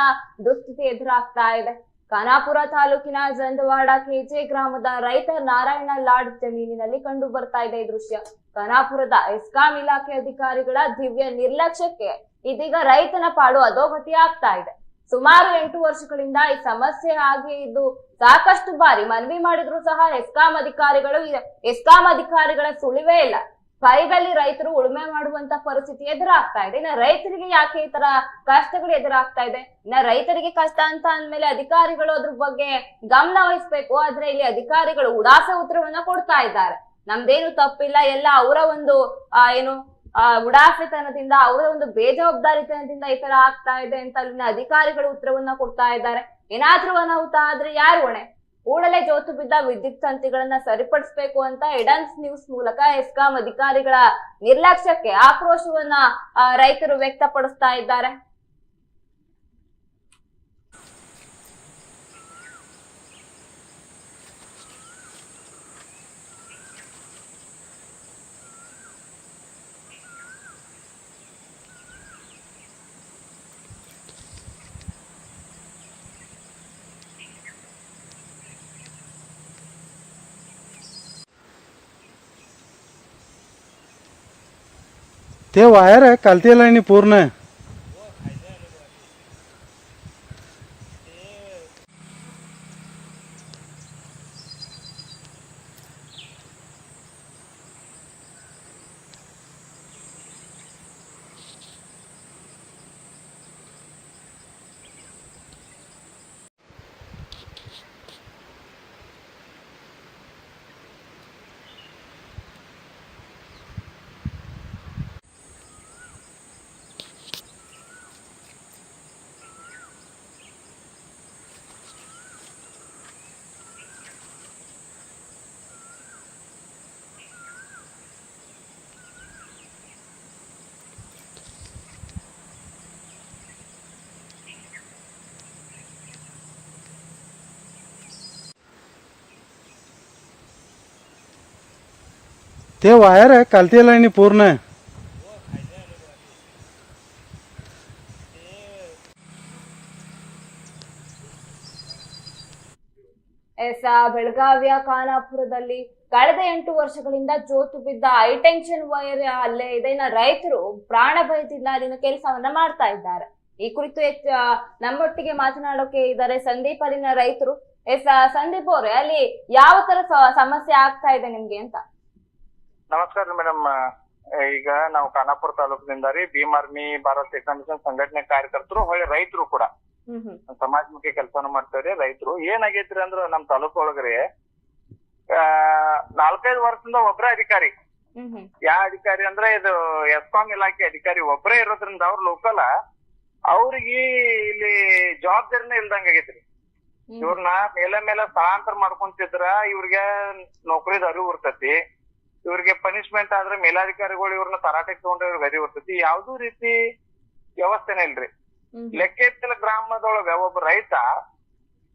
ದುಸ್ಥಿತಿ ಎದುರಾಗ್ತಾ ಇದೆ. ಖಾನಾಪುರ ತಾಲೂಕಿನ ಜಂದವಾಡ ಕೆಜೆ ಗ್ರಾಮದ ರೈತ ನಾರಾಯಣ ಲಾಡ್ ಜಮೀನಿನಲ್ಲಿ ಕಂಡು ಬರ್ತಾ ಇದೆ ಈ ದೃಶ್ಯ. ಖಾನಾಪುರದ ಎಸ್ಕಾಂ ಇಲಾಖೆ ಅಧಿಕಾರಿಗಳ ದಿವ್ಯ ನಿರ್ಲಕ್ಷ್ಯಕ್ಕೆ ಇದೀಗ ರೈತನ ಪಾಡು ಅಧೋಗತಿ ಆಗ್ತಾ ಇದೆ. ಸುಮಾರು ಎಂಟು ವರ್ಷಗಳಿಂದ ಈ ಸಮಸ್ಯೆ ಹಾಗೆ ಇದ್ದು ಸಾಕಷ್ಟು ಬಾರಿ ಮನವಿ ಮಾಡಿದ್ರು ಸಹ ಎಸ್ಕಾಂ ಅಧಿಕಾರಿಗಳು ಎಸ್ಕಾಂ ಅಧಿಕಾರಿಗಳ ಸುಳಿವೇ ಇಲ್ಲ. ಕೈಗಲ್ಲಿ ರೈತರು ಉಳುಮೆ ಮಾಡುವಂತ ಪರಿಸ್ಥಿತಿ ಎದುರಾಗ್ತಾ ಇದೆ. ಇನ್ನ ರೈತರಿಗೆ ಯಾಕೆ ಈ ತರ ಕಷ್ಟಗಳು ಎದುರಾಗ್ತಾ ಇದೆ? ಇನ್ನ ರೈತರಿಗೆ ಕಷ್ಟ ಅಂತ ಅಂದ್ಮೇಲೆ ಅಧಿಕಾರಿಗಳು ಅದ್ರ ಬಗ್ಗೆ ಗಮನ ವಹಿಸ್ಬೇಕು. ಆದ್ರೆ ಇಲ್ಲಿ ಅಧಿಕಾರಿಗಳು ಉಡಾಸೆ ಉತ್ತರವನ್ನ ಕೊಡ್ತಾ ಇದ್ದಾರೆ. ನಮ್ದೇನು ತಪ್ಪಿಲ್ಲ. ಎಲ್ಲ ಅವರ ಒಂದು, ಆ, ಏನು, ಆ, ಉಡಾಸೆತನದಿಂದ, ಅವರ ಒಂದು ಬೇಜವಾಬ್ದಾರಿತನದಿಂದ ಈ ತರ ಆಗ್ತಾ ಇದೆ ಅಂತ ಅಲ್ಲಿನ ಅಧಿಕಾರಿಗಳು ಉತ್ತರವನ್ನ ಕೊಡ್ತಾ ಇದ್ದಾರೆ. ಏನಾದ್ರೂ ಅನಾಹುತ ಆದ್ರೆ ಯಾರು ಹೊಣೆ? ಕೂಡಲೇ ಜೋತು ಬಿದ್ದ ವಿದ್ಯುತ್ ತಂತಿಗಳನ್ನ ಸರಿಪಡಿಸಬೇಕು ಅಂತ ಎಡನ್ಸ್ ನ್ಯೂಸ್ ಮೂಲಕ ಎಸ್ಕಾಂ ಅಧಿಕಾರಿಗಳ ನಿರ್ಲಕ್ಷ್ಯಕ್ಕೆ ಆಕ್ರೋಶವನ್ನ ರೈತರು ವ್ಯಕ್ತಪಡಿಸ್ತಾ ಇದ್ದಾರೆ. ते वायर आहे कालती आणि पूर्ण ते वायर आहे कालती आणि पूर्ण ಎಸ್ ಆ, ಬೆಳಗಾವಿಯ ಖಾನಾಪುರದಲ್ಲಿ ಕಳೆದ ಎಂಟು ವರ್ಷಗಳಿಂದ ಜೋತು ಬಿದ್ದ ಹೈಟೆನ್ಷನ್ ವೈರ್ ಅಲ್ಲೇ ಇದೆ ಇನ್ನ ರೈತರು ಪ್ರಾಣ ಭಯದಿಂದ ಅಲ್ಲಿನ ಕೆಲಸವನ್ನ ಮಾಡ್ತಾ ಇದ್ದಾರೆ ಈ ಕುರಿತು ಹೆಚ್ಚು ಆ, ನಮ್ಮೊಟ್ಟಿಗೆ ಮಾತನಾಡೋಕೆ ಇದ್ದಾರೆ ಸಂದೀಪ್ ಅಲ್ಲಿನ ರೈತರು ಎಸ್ ಆ, ಸಂದೀಪ್ ಅವರೇ ಅಲ್ಲಿ ಯಾವ ತರ ಸ- ಸಮಸ್ಯೆ ಆಗ್ತಾ ಇದೆ ನಿಮ್ಗೆ ಅಂತ ನಮಸ್ಕಾರ ಮೇಡಮ್. ಈಗ ನಾವು ಖಾನಾಪುರ ತಾಲೂಕಿನಿಂದ ರೀ ಭೀಮ್ ಆರ್ಮಿ ಭಾರತ್ ಎಕ್ಸಾಮಿಷನ್ ಸಂಘಟನೆ ಕಾರ್ಯಕರ್ತರು ಹೊಳೆ ರೈತರು ಕೂಡ. ಸಮಾಜಮುಖಿ ಕೆಲಸನ ಮಾಡ್ತೇವ್ರಿ ರೈತರು. ಏನಾಗೈತ್ರಿ ಅಂದ್ರ ನಮ್ ತಾಲೂಕು ಒಳಗ್ರಿ ಆ, ನಾಲ್ಕೈದು ವರ್ಷದಿಂದ ಒಬ್ರ ಅಧಿಕಾರಿ. ಯಾವ ಅಧಿಕಾರಿ ಅಂದ್ರೆ ಇದು ಎಸ್ಕಾಂ ಇಲಾಖೆ ಅಧಿಕಾರಿ ಒಬ್ಬರೇ ಇರೋದ್ರಿಂದ ಅವ್ರ ಲೋಕಲ್ ಅವ್ರಿಗೆ ಇಲ್ಲಿ ಜವಾಬ್ದಾರಿನೇ ಇಲ್ದಂಗ ಆಗೈತ್ರಿ. ಇವ್ರನ್ನ ಮೇಲೆ ಮೇಲೆ ಸ್ಥಳಾಂತರ ಮಾಡ್ಕೊಂತಿದ್ರ ಇವ್ರಿಗೆ ನೌಕರಿದ ಅರಿವು ಇರ್ತತಿ. ಇವ್ರಿಗೆ ಪನಿಷ್ಮೆಂಟ್ ಆದ್ರೆ ಮೇಲಾಧಿಕಾರಿಗಳು ಇವ್ರನ್ನ ತರಾಟೆಗೆ ತಗೊಂಡ್ರೆ ಇವ್ರಿಗೆ ಅರಿವು ಬರ್ತೈತಿ ಯಾವ್ದು ರೀತಿ ವ್ಯವಸ್ಥೆನೇ ಇಲ್ರಿ. ಲೆಕ್ಕೆತ್ತಲ ಗ್ರಾಮದೊಳಗ ಒಬ್ಬ ರೈತ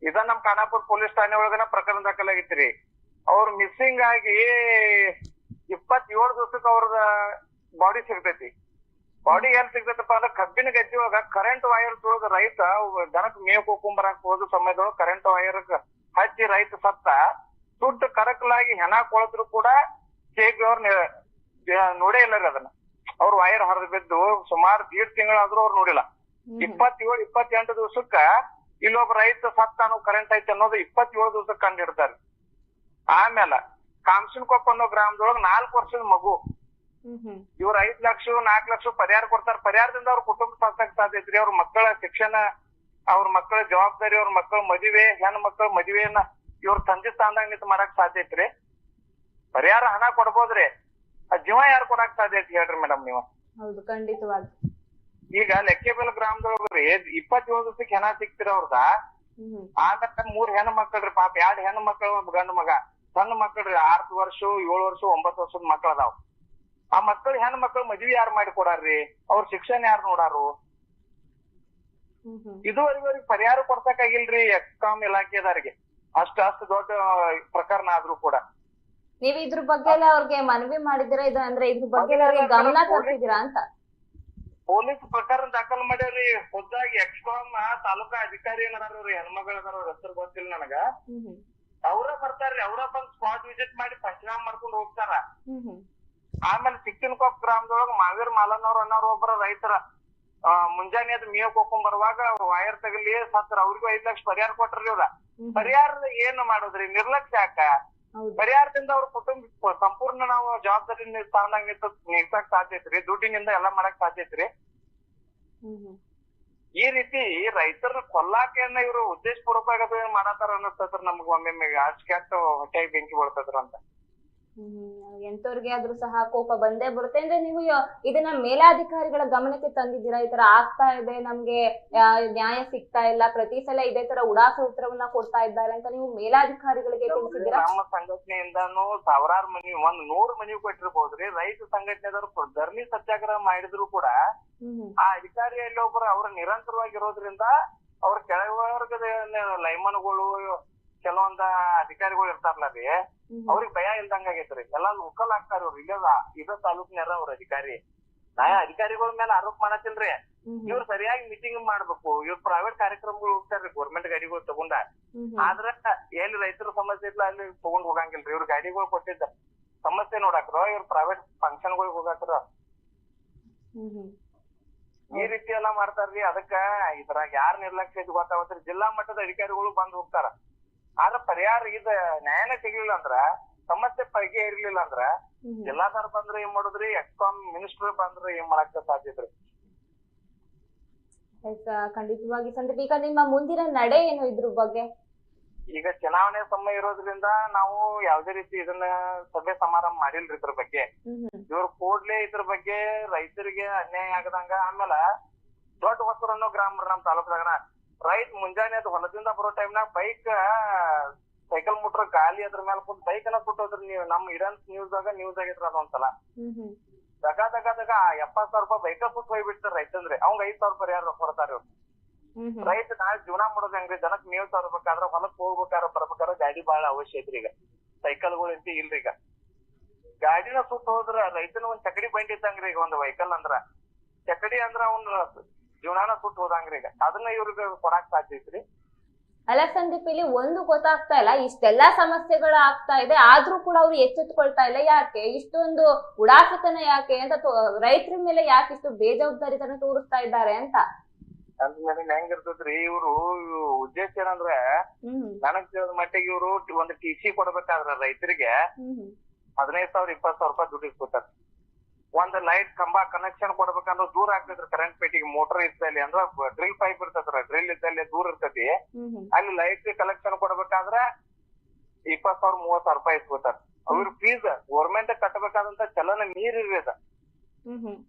ಇದ ನಮ್ ಖಾನಾಪುರ ಪೊಲೀಸ್ ಠಾಣೆ ಒಳಗನ ಪ್ರಕರಣ ದಾಖಲಾಗಿತ್ರಿ. ಅವ್ರು ಮಿಸ್ಸಿಂಗ್ ಆಗಿ ಇಪ್ಪತ್ತೇಳು ದಿವಸಕ್ಕೆ ಅವ್ರದ ಬಾಡಿ ಸಿಗ್ತೈತಿ. ಬಾಡಿ ಏನ್ ಸಿಗ್ತೈತಪ್ಪ ಅಂದ್ರೆ ಕಬ್ಬಿನ ಗದ್ದೆ ಒಳಗ ಕರೆಂಟ್ ವೈರ್ ತುಳಿದ ರೈತ ದನಕ್ ಮೇವು ಕೋಕೊಂಬರಕ್ ಹೋದ ಸಮಯದೊಳಗ ಕರೆಂಟ್ ವೈರ್ ಹಚ್ಚಿ ರೈತ ಸತ್ತ ಸುಟ್ಟು ಕರಕಲಾಗಿ ಹೆಣ ಕೊಳದ್ರು ಕೂಡ ಕೇಬಿ ಅವ್ರ ನೋಡೇ ಇಲ್ಲ ರೀ ಅದನ್ನ. ಅವ್ರ ವೈರ್ ಹರಿದು ಬಿದ್ದು ಸುಮಾರು ದೀಡ್ ತಿಂಗಳಾದ್ರೂ ಅವ್ರು ನೋಡಿಲ್ಲ. ಇಪ್ಪತ್ತೇಳು ಇಪ್ಪತ್ತೆಂಟು ದಿವಸಕ್ಕ ಇಲ್ಲೊಬ್ಬ ರೈತ ಸತ್ತಾನು ಕರೆಂಟ್ ಐತೆ ಅನ್ನೋದು ಇಪ್ಪತ್ತೇಳು ದಿವಸಕ್ಕೆ ಕಂಡು ಹಿಡ್ತಾರೆ ಆಮೇಲೆ ಕಾಮಸಿನಕೊಪ್ಪ ಅನ್ನೋ ಗ್ರಾಮದೊಳಗ ನಾಲ್ಕು ವರ್ಷದ ಮಗು. ಇವ್ರ ಐದ್ ಲಕ್ಷ ನಾಲ್ಕು ಲಕ್ಷ ಪರಿಹಾರ ಕೊಡ್ತಾರೆ. ಪರಿಹಾರದಿಂದ ಅವ್ರ ಕುಟುಂಬ ಸಾಕಕ್ ಸಾಧ್ಯತ್ರಿ ಅವ್ರ ಮಕ್ಕಳ ಶಿಕ್ಷಣ ಅವ್ರ ಮಕ್ಕಳ ಜವಾಬ್ದಾರಿ ಅವ್ರ ಮಕ್ಕಳ ಮದುವೆ ಹೆಣ್ ಮಕ್ಕಳ ಮದುವೆಯನ್ನ ಇವ್ರ ತಂದೆ ಸ್ಥಾನದಾಗ ನಿಂತು ಮಾಡಕ್ ಸಾಧ್ಯ ಐತ್ರಿ. ಪರಿಹಾರ ಹಣ ಕೊಡ್ಬೋದ್ರಿ? ಆ ಜೀವ ಯಾರು ಕೊಡಕ್ ಸಾಧ್ಯ ಐತಿ ಹೇಳ್ರಿ ಮೇಡಮ್ ನೀವು. ಹೌದು ಖಂಡಿತವಾಗಿ ಈಗ ಲೆಕ್ಕೇಬಲ್ ಗ್ರಾಮದೊಳಗ್ರಿ ಇಪ್ಪತ್ತೇಳು ದಿವಸಕ್ಕೆ ಹೆಣ ಸಿಕ್ತಿರ ಅವ್ರದ? ಆಗತ್ತ ಆಮೇಲೆ ಮೂರ್ ಹೆಣ್ಣು ಮಕ್ಕಳ್ರಿ ಪಾಪ ಎರಡ್ ಹೆಣ್ಣು ಮಕ್ಕಳು ಒಬ್ಬ ಗಂಡು ಮಗ. ಸಣ್ಣ ಮಕ್ಕಳ್ರಿ ಆರ್ತ್ ವರ್ಷ ಏಳು ವರ್ಷ ಒಂಬತ್ತು ವರ್ಷದ ಮಕ್ಕಳ ಅದಾವ. ಆ ಮಕ್ಕಳು ಹೆಣ್ಣು ಮಕ್ಕಳು ಮದ್ವಿ ಯಾರು ಮಾಡಿ ಕೊಡಾರ್ರಿ? ಅವ್ರ ಶಿಕ್ಷಣ ಯಾರು ನೋಡಾರು? ಇದುವರೆಗೂ ಪರಿಹಾರ ಕೊಡ್ಸಕ್ಕಾಗಿಲ್ರಿ ಎಕ್ಸಾಮ್ ಇಲಾಖೆದಾರಿಗೆ. ಅಷ್ಟ ಅಷ್ಟು ದೊಡ್ಡ ಪ್ರಕರಣ ಆದ್ರೂ ಕೂಡ. ನೀವ್ ಇದ್ರ ಬಗ್ಗೆ ಎಲ್ಲ ಅವ್ರಿಗೆ ಮನವಿ ಮಾಡಿದ್ರ ಇದು ಅಂದ್ರೆ ಇದ್ರ ಬಗ್ಗೆ ಎಲ್ಲ ಅವ್ರಿಗೆ ಗಮನ ತರ್ತಿದ್ದೀರಾ ಅಂತ. ಪೊಲೀಸ್ ಪ್ರಕರಣ ದಾಖಲು ಮಾಡ್ಯಾರಿ ಖುದ್ದಾಗಿ ಎಕ್ಸ್ಕಾಮ್ ತಾಲೂಕಾ ಅಧಿಕಾರಿ ಏನಾರ ಹೆಣ್ಮಗಳ ಅದಾರ ಹೆಸರು ಗೊತ್ತಿಲ್ಲ ನನಗ. ಅವ್ರ ಬರ್ತಾರ್ರಿ ಅವ್ರ ಬಂದ್ ಸ್ಪಾಟ್ ವಿಸಿಟ್ ಮಾಡಿ ಪಂಚನಾಮ ಮಾಡ್ಕೊಂಡು ಹೋಗ್ತಾರ. ಆಮೇಲೆ ಚಿಕ್ಕನಕೊಪ್ಪ ಗ್ರಾಮದೊಳಗ ಮಾವೀರ್ ಮಾಲನವ್ರ ಅನ್ನೋರು ಒಬ್ಬರ ರೈತರ ಮುಂಜಾನೆ ಅದ್ ಮೇವ್ ಕೊಕೊಂಡ್ ಬರುವಾಗ ವೈರ್ ತಗಲಿ ಸತ್ರ ಅವ್ರಿಗೂ ಐದ್ ಲಕ್ಷ ಪರಿಹಾರ ಕೊಟ್ರಿ ಇವ್ರ. ಪರಿಹಾರ ಏನ್ ಮಾಡುದ್ರಿ? ನಿರ್ಲಕ್ಷ್ಯ ಯಾಕ? ಪರಿಹಾರದಿಂದ ಅವ್ರ ಕುಟುಂಬ ಸಂಪೂರ್ಣ ನಾವು ಜವಾಬ್ದಾರಿ ಸ್ಥಾನದಾಗ ನಿಂತ ನಿಲ್ಸಕ್ ಸಾಧ್ಯ ಐತ್ರಿ. ದುಡ್ಡಿನಿಂದ ಎಲ್ಲಾ ಮಾಡಕ್ ಸಾಧ್ಯ ಐತ್ರಿ. ಈ ರೀತಿ ರೈತರ ಕೊಲ್ಲಾಕೆಯನ್ನ ಇವರು ಉದ್ದೇಶ ಪೂರ್ವಕವಾಗಿ ಮಾಡತಾರ ಅನ್ನಿಸ್ತದ್ರ ನಮ್ಗ ಒಮ್ಮೊಮ್ಮೆ. ಅಷ್ಟ್ ಕೆಟ್ಟ ಹೊಟ್ಟೆಗೆ ಬೆಂಕಿ ಬೀಳ್ತದ್ರ ಅಂತ. ಎಂತವ್ರಿಗೆ ಆದ್ರೂ ಸಹ ಕೋಪ ಬಂದೇ ಬರುತ್ತೆ. ಅಂದ್ರೆ ನೀವು ಇದನ್ನ ಮೇಲಾಧಿಕಾರಿಗಳ ಗಮನಕ್ಕೆ ತಂದಿದ್ದೀರಾ? ಈ ತರ ಆಗ್ತಾ ಇದೆ ನಮ್ಗೆ ನ್ಯಾಯ ಸಿಗ್ತಾ ಇಲ್ಲ ಪ್ರತಿ ಸಲ ಇದೇ ತರ ಉಡಾಫೆ ಉತ್ತರವನ್ನ ಕೊಡ್ತಾ ಇದ್ದಾರೆ ಅಂತ ನೀವು ಮೇಲಾಧಿಕಾರಿಗಳಿಗೆ ತಿಳಿಸಿದ್ದೀರಾ? ನಮ್ಮ ಸಂಘಟನೆಯಿಂದಾನು ಸಾವಿರಾರು ಮನಿ ಒಂದ್ ನೂರ್ ಮನಿ ಕೊಟ್ಟಿರ್ಬೋದ್ರಿ. ರೈತ ಸಂಘಟನೆದವರು ಧರ್ಮಿ ಸತ್ಯಾಗ್ರಹ ಮಾಡಿದ್ರು ಕೂಡ ಆ ಅಧಿಕಾರಿ ಅಧಿಕಾರಿಯಲ್ಲಿ ಒಬ್ರು ಅವ್ರ ನಿರಂತರವಾಗಿರೋದ್ರಿಂದ ಅವ್ರ ಕೆಳವರ್ಗದ ಲೈಮನ್ಗಳು ಕೆಲವೊಂದ ಅಧಿಕಾರಿಗಳು ಇರ್ತಾರಲ್ಲ ರೀ. ಅವ್ರಿಗೆ ಭಯ ಇಲ್ದಂಗ ಆಗೈತ್ರಿ ಎಲ್ಲಾ ಉಕ್ಕಲ್ ಆಗ್ತಾರ ಅವ್ರು ಇಲ್ಲದ ಇದ ತಾಲೂಕ್ನ್ಯಾರ ಅವ್ರ ಅಧಿಕಾರಿ. ನಾ ಅಧಿಕಾರಿಗಳ ಮೇಲೆ ಆರೋಪ ಮಾಡತ್ತಿಲ್ರಿ. ಇವ್ರು ಸರಿಯಾಗಿ ಮೀಟಿಂಗ್ ಮಾಡ್ಬೇಕು ಇವ್ರು ಪ್ರೈವೇಟ್ ಕಾರ್ಯಕ್ರಮಗಳು ಹೋಗ್ತಾರ್ರಿ ಗೌರ್ಮೆಂಟ್ ಗಾಡಿಗಳು ತಗೊಂಡ. ಆದ್ರ ಎಲ್ಲಿ ರೈತರ ಸಮಸ್ಯೆ ಇಲ್ಲ ಅಲ್ಲಿ ತಗೊಂಡ್ ಹೋಗಂಗಿಲ್ರಿ ಇವ್ರ ಗಾಡಿಗಳು ಕೊಟ್ಟಿದ್ದ. ಸಮಸ್ಯೆ ನೋಡಾಕ್ರ ಇವ್ರ ಪ್ರೈವೇಟ್ ಫಂಕ್ಷನ್ ಗಳಿಗೆ ಹೋಗಾಕ್ರ. ಈ ರೀತಿ ಎಲ್ಲಾ ಮಾಡ್ತಾರ್ರಿ. ಅದಕ್ಕ ಇದ್ರಾಗ ಯಾರ್ ನಿರ್ಲಕ್ಷ್ಯ ಇದು ಗೊತ್ತಾಗತ್ರಿ ಜಿಲ್ಲಾ ಮಟ್ಟದ ಅಧಿಕಾರಿಗಳು ಬಂದ್ ಹೋಗ್ತಾರ. ಆದ್ರ ಪರಿಹಾರ ಇದ ನ್ಯಾಯಾನ ಸಿಗ್ಲಿಲ್ಲ ಅಂದ್ರ ಸಮಸ್ಯೆ ಪರಿಗೆ ಇರ್ಲಿಲ್ಲ ಅಂದ್ರ ಜಿಲ್ಲಾಧಾರ ಬಂದ್ರ ಏನ್ ಮಾಡುದ್ರಿ? ಎಕ್ಸಾಮ್ ಮಿನಿಸ್ಟರ್ ಬಂದ್ರ ಏನ್ ಮಾಡಾಕ ಸಾಧ್ಯ ಐತ್ರಿ Yes, ಆ, ಖಂಡಿತವಾಗಿ ಸಂದೀಪ್. ಈಗ ನಿಮ್ಮ ಮುಂದಿನ ನಡೆ ಏನು ಇದ್ರ ಬಗ್ಗೆ? ಈಗ ಚುನಾವಣೆ ಸಮಯ ಇರೋದ್ರಿಂದ ನಾವು ಯಾವ್ದೇ ರೀತಿ ಇದನ್ನ ಸಭೆ ಸಮಾರಂಭ ಮಾಡಿಲ್ರಿ ಇದ್ರ ಬಗ್ಗೆ. ಇವ್ರ ಕೂಡ್ಲೆ ಇದ್ರ ಬಗ್ಗೆ ರೈತರಿಗೆ ಅನ್ಯಾಯ ಆಗದಂಗ ಆಮೇಲೆ ದೊಡ್ಡ ಹೊಸೂರ್ ಅನ್ನೋ ಗ್ರಾಮ ನಮ್ ತಾಲೂಕದಾಗ ರೈತ ಮುಂಜಾನೆ ಅದು ಹೊಲದಿಂದ ಬರೋ ಟೈಮ್ನಾಗ ಬೈಕ್ ಸೈಕಲ್ ಮುಟ್ರ ಗಾಲಿ ಅದ್ರ ಮೇಲೆ ಕುಂತ್ ಬೈಕ್ ಅನ್ನ ಸುಟ್ಟೋದ್ರಿ ನೀವು ನಮ್ ಇಡನ್ ನ್ಯೂಸ್ ಆಗ ನ್ಯೂಸ್ ಆಗಿದ್ರ ಅದೊಂದ್ಸಲ. ದಗ ದಗ ದಗ ಎಪ್ಪತ್ ಸಾವಿರ ರೂಪಾಯಿ ಬೈಕ ಸುತ್ತ ಹೋಗ್ಬಿಡ್ತಾರ ರೈತಂದ್ರೆ. ಅವ್ಗ ಐದ್ ಸಾವಿರ ರೂಪಾಯಿ ಯಾರು ಕೊಡ್ತಾರ. ರೈತ ನಾಳೆ ಜೀವನ ಮಾಡೋದ್ ಹೆಂಗ್ರಿ? ಜನಕ್ ಮೇವ್ ತರ್ಬೇಕಾದ್ರ ಹೊಲಕ್ ಹೋಗ್ಬೇಕಾರ ಬರ್ಬೇಕಾರ ಗಾಡಿ ಬಹಳ ಅವಶ್ಯ ಐತ್ರಿ ಈಗ. ಸೈಕಲ್ಗಳು ಅಂತ ಇಲ್ರಿ ಈಗ. ಗಾಡಿನ ಸುತ್ತ ಹೋದ್ರ ರೈತನ ಒಂದ್ ಚಕಡಿ ಬಂಡಿ ಇದ್ದಂಗ್ರಿ ಈಗ ಒಂದ್ ವೆಹಿಕಲ್ ಅಂದ್ರ. ಚಕಡಿ ಅಂದ್ರ ಅವ್ನ ಜೀವನಾನ ಸುಟ್ಟು ಹೋದಂಗ್ರಿ ಈಗ. ಅದನ್ನ ಇವ್ರಿಗೆ ಕೊಡಾಕ್ ಸಾಧ್ಯ ಐತ್ರಿ. ಅಲ್ಲ ಸಂದೀಪ್ ಇಲ್ಲಿ ಒಂದು ಗೊತ್ತಾಗ್ತಾ ಇಲ್ಲ. ಇಷ್ಟೆಲ್ಲಾ ಸಮಸ್ಯೆಗಳು ಆಗ್ತಾ ಇದೆ. ಆದ್ರೂ ಕೂಡ ಅವ್ರು ಎಚ್ಚೆತ್ಕೊಳ್ತಾ ಇಲ್ಲ. ಯಾಕೆ? ಇಷ್ಟೊಂದು ಉಡಾಫಿತನ ಯಾಕೆ ಅಂತ ರೈತರ ಮೇಲೆ ಯಾಕೆ ಇಷ್ಟು ಬೇಜವಾಬ್ದಾರಿತನ ತೋರಿಸ್ತಾ ಇದ್ದಾರೆ ಅಂತ? ಹೆಂಗಿರ್ತೈತ್ರಿ ಇವ್ರು ಉದ್ದೇಶ ಏನಂದ್ರೆ ನನಗ್ ತಿಳಿದ ಮಟ್ಟಿಗೆ ಇವ್ರು ಒಂದ್ ಟಿ ಸಿ ಕೊಡ್ಬೇಕಾದ್ರ ರೈತರಿಗೆ. ಹದಿನೈದು ಸಾವಿರ ಇಪ್ಪತ್ತು ಸಾವಿರ ರೂಪಾಯಿ ದುಡ್ಡು ಇಸ್ಕೊತಾರ. ಲೈಟ್ ಕಂಬ ಕನೆಕ್ಷನ್ ಕೊಡ್ಬೇಕಂದ್ರ ದೂರ ಆಗ್ತೈತ್ರಿ ಕರೆಂಟ್ ಪೇಟಿಗೆ ಮೋಟರ್ ಇದ್ದಲ್ಲಿ ಅಂದ್ರ ಡ್ರಿಲ್ ಪೈಪ್ ಇರ್ತೈತ್ರ ಡ್ರಿಲ್ ಇದ್ದಲ್ಲಿ ದೂರ ಇರ್ತೈತಿ. ಅಲ್ಲಿ ಲೈಟ್ ಕಲೆಕ್ಷನ್ ಕೊಡ್ಬೇಕಾದ್ರ ಇಪ್ಪತ್ ಸಾವಿರ ಮೂವತ್ ಸಾವಿರ ರೂಪಾಯಿ ಇಸ್ಕೊತಾರ ಅವ್ರ ಫೀಸ್ ಗೌರ್ಮೆಂಟ್ ಕಟ್ಟಬೇಕಾದಂತ ಚಲನ ನೀರ್ ಇರ್ಬೇಕ.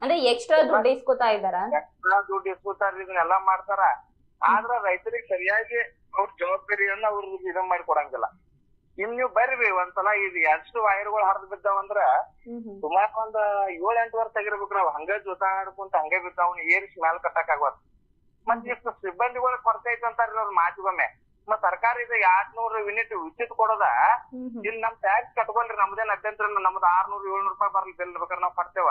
ಅಂದ್ರೆ ಎಕ್ಸ್ಟ್ರಾ ದುಡ್ಡು ಇಸ್ಕೊತಾ ಇದ್ದಾರಾ? ದುಡ್ಡು ಇಸ್ಕೊತಾರ ಇದನ್ನೆಲ್ಲಾ ಮಾಡ್ತಾರ. ಆದ್ರ ರೈತರಿಗೆ ಸರಿಯಾಗಿ ಅವ್ರ ಜವಾಬ್ದಾರಿಯನ್ನ ಅವ್ರ ಇದನ್ನ ಮಾಡಿ ಕೊಡಂಗಿಲ್ಲ ಇನ್ ನೀವು ಬರ್ರಿ ಒಂದ್ಸಲ ಇದು ಎಷ್ಟು ವೈರ್ಗಳು ಹರಿದ್ ಬಿದ್ದಾವಂದ್ರ ಸುಮಾರು ಒಂದ್ ಏಳ್ ಎಂಟು ವರ್ಷ ತೆಗಿರ್ಬೇಕು ನಾವ್. ಹಂಗ ಜೊತಾಡ್ಕೊಂತ ಹಂಗೆ ಬಿದ್ದಾವ್ ಏರಿಸಿ ಮ್ಯಾಲ್ ಕಟ್ಟಕ್ ಆಗ್ವತ್ ಮತ್ ಇಷ್ಟು ಸಿಬ್ಬಂದಿಗಳ ಕೊರತೆ ಐತಿ ಅಂತಾರ ಅವ್ರ ಮಾತಿಗೊಮ್ಮೆ. ಮತ್ ಸರ್ಕಾರ ಇದು ಎರಡ್ ನೂರು ಯೂನಿಟ್ ಉಚಿತ ಕೊಡೋದ ಇಲ್ಲಿ ನಮ್ ಟ್ಯಾಕ್ಸ್ ಕಟ್ಕೊಂಡ್ರಿ ನಮ್ದೇನ್ ಅಭ್ಯಂತರ. ನಮ್ದು ಆರ್ನೂರ್ ಏಳ್ನೂರ್ ರೂಪಾಯಿ ಬರ್ಲಿ ಬಿಲ್ ಬೇಕಾದ್ರೆ ನಾವ್ ಕೊಡ್ತೇವ.